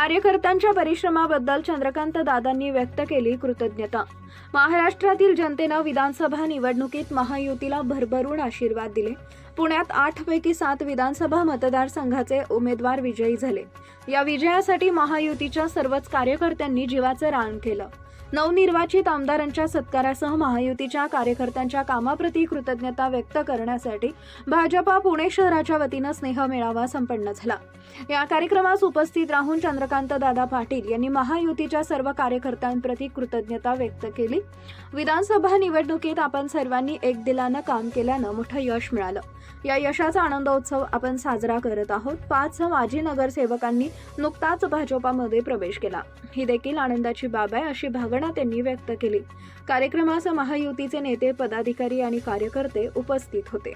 कार्यकर्त्यांच्या परिश्रमाबद्दल चंद्रकांत दादांनी व्यक्त केली कृतज्ञता. महाराष्ट्रातील जनतेनं विधानसभा निवडणुकीत महायुतीला भरभरून आशीर्वाद दिले. पुण्यात आठ पैकी सात विधानसभा मतदारसंघाचे उमेदवार विजयी झाले. या विजयासाठी महायुतीच्या सर्वच कार्यकर्त्यांनी जीवाचं रान केलं. नवनिर्वाचित आमदारांच्या सत्कारासह महायुतीच्या कार्यकर्त्यांच्या कामाप्रती कृतज्ञता व्यक्त करण्यासाठी भाजपा पुणे शहराच्या वतीनं स्नेह मेळावा संपन्न झाला. या कार्यक्रमास उपस्थित राहून चंद्रकांत दादा पाटील यांनी महायुतीच्या सर्व कार्यकर्त्यांप्रती कृतज्ञता व्यक्त केली. विधानसभा निवडणुकीत आपण सर्वांनी एक दिलानं काम केल्यानं मोठं यश मिळालं. या यशाचा आनंदोत्सव आपण साजरा करत आहोत. पाच माजी नगरसेवकांनी नुकताच भाजपामध्ये प्रवेश केला. ही देखील आनंदाची बाब आहे अशी भावना त्यांनी व्यक्त केली. कार्यक्रमास महायुतीचे नेते पदाधिकारी आणि कार्यकर्ते उपस्थित होते.